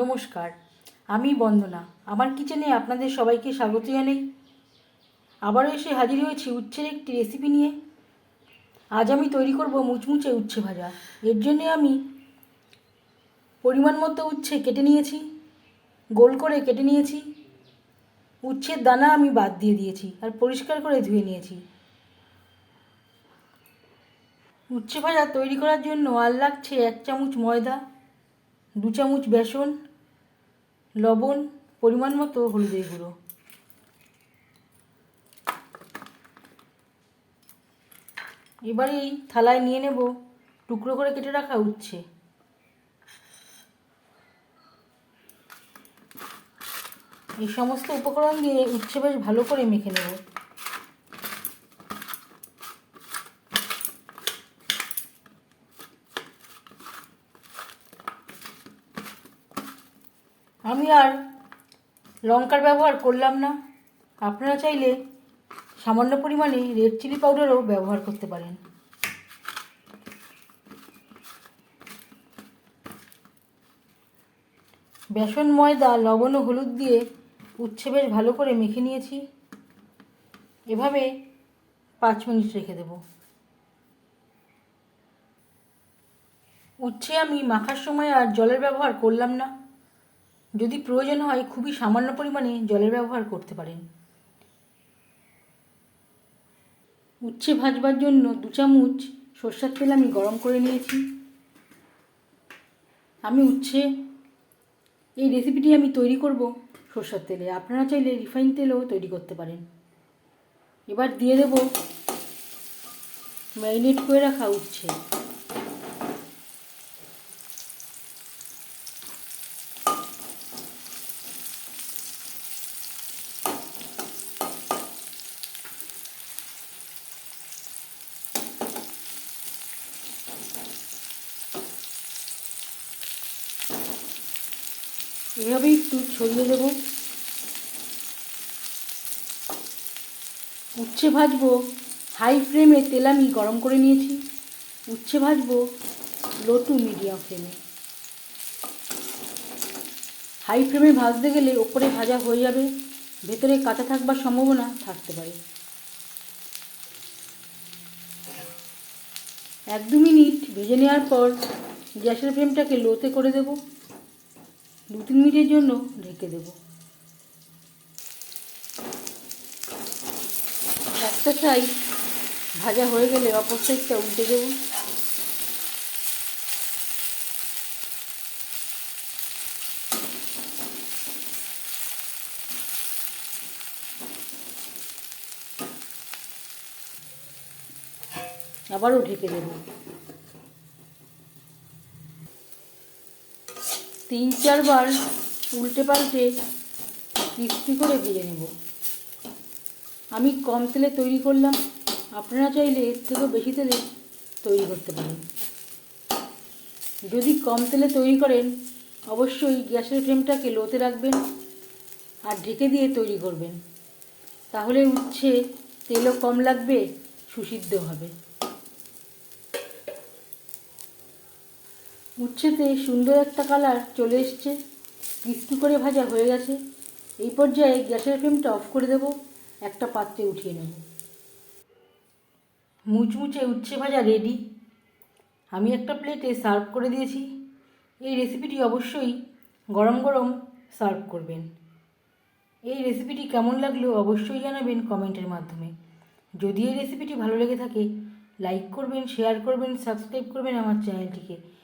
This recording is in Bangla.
নমস্কার, আমি বন্দনা। আমার কিচেনে আপনাদের সবাইকে স্বাগত জানাই। আবারও এসে হাজির হয়েছি উচ্ছের একটি রেসিপি নিয়ে। আজ আমি তৈরি করব মুচমুচে উচ্ছে ভাজা। এর জন্য আমি পরিমাণ মতো উচ্ছে কেটে নিয়েছি, গোল করে কেটে নিয়েছি। উচ্ছের দানা আমি বাদ দিয়ে দিয়েছি আর পরিষ্কার করে ধুয়ে নিয়েছি। উচ্ছে ভাজা তৈরি করার জন্য আর লাগছে এক চামচ ময়দা দু চামচ বেসন, লবণ, পরিমাণ মতো হলুদের গুঁড়ো। এবারে এই থালায় নিয়ে নেব টুকরো করে কেটে রাখা উচ্ছে। এই সমস্ত উপকরণ দিয়ে উচ্ছে বেশ ভালো করে মেখে নেব। আমি আর লঙ্কার ব্যবহার করলাম না। আপনারা চাইলে সামান্য পরিমাণে রেড চিলি পাউডারও ব্যবহার করতে পারেন। বেসন, ময়দা, লবণ ও হলুদ দিয়ে উচ্ছে বেশ ভালো করে মেখে নিয়েছি। এভাবে পাঁচ মিনিট রেখে দেব। উচ্ছে আমি মাখার সময় আর জলের ব্যবহার করলাম না। যদি প্রয়োজন হয় খুবই সামান্য পরিমাণে জলের ব্যবহার করতে পারেন। উচ্ছে ভাজবার জন্য দু চামচ সর্ষের তেল আমি গরম করে নিয়েছি। আমি উচ্ছে এই রেসিপিটি আমি তৈরি করব সর্ষের তেলে। আপনারা চাইলে রিফাইন তেলও তৈরি করতে পারেন। এবার দিয়ে দেব ম্যারিনেট করে রাখা উচ্ছে। এভাবেই একটু ছড়িয়ে দেব। উচ্ছে ভাজবো হাই ফ্লেমে তেল আমি গরম করে নিয়েছি। উচ্ছে ভাজবো লো টু মিডিয়াম ফ্লেমে হাই ফ্লেমে ভাজতে গেলে ওপরে ভাজা হয়ে যাবে, ভেতরে কাঁচা থাকবার সম্ভাবনা থাকতে পারে। এক দু মিনিট ভেজে নেওয়ার পর গ্যাসের ফ্লেমটাকে লোতে করে দেবো। দু তিন মিনিটের জন্য ঢেকে দেব। একটা সাইড ভাজা হয়ে গেলে অপর সাইডটা উল্টে দেব। আবারও ঢেকে দেবো। তিন চারবার উল্টে পাল্টে ক্রিস্পি করে ভেজে নেব। আমি কম তেলে তৈরি করলাম। আপনারা চাইলে এর থেকেও বেশি তেলে তৈরি করতে পারেন। যদি কম তেলে তৈরি করেন, অবশ্যই গ্যাসের ফ্লেমটাকে লোতে রাখবেন আর ঢেকে দিয়ে তৈরি করবেন। তাহলে উচ্ছে তেলও কম লাগবে, সুসিদ্ধ হবে। উচ্ছেতে সুন্দর একটা কালার চলে এসছে। ক্রিস্পি করে ভাজা হয়ে গেছে। এই পর্যায়ে গ্যাসের ফ্লেমটা অফ করে দেব। একটা পাত্রে উঠিয়ে নেব। মুচমুচে উচ্ছে ভাজা রেডি আমি একটা প্লেটে সার্ভ করে দিয়েছি। এই রেসিপিটি অবশ্যই গরম গরম সার্ভ করবেন। এই রেসিপিটি কেমন লাগল অবশ্যই জানাবেন কমেন্টের মাধ্যমে। যদি এই রেসিপিটি ভালো লেগে থাকে লাইক করবেন শেয়ার করবেন সাবস্ক্রাইব করবেন আমার চ্যানেলটিকে